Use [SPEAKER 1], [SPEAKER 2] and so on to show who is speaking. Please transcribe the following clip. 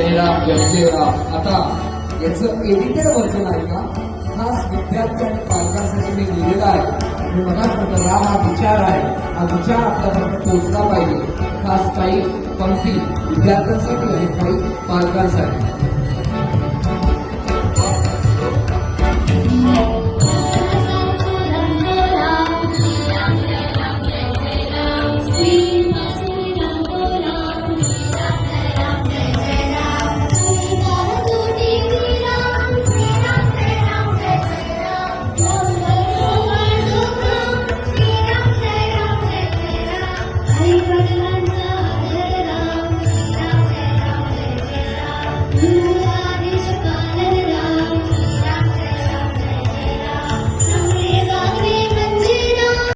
[SPEAKER 1] या जनतेला आता याचं एडिटेड वर्जन आहे का? खास विद्यार्थी आणि पालकांसाठी मी लिहिलेला आहे. मी मनात म्हटलं हा हा विचार आहे. हा विचार आपल्यापर्यंत पोहोचला पाहिजे. खास काही पंक्ती विद्यार्थ्यांसाठी आणि काही पालकांसाठी. you.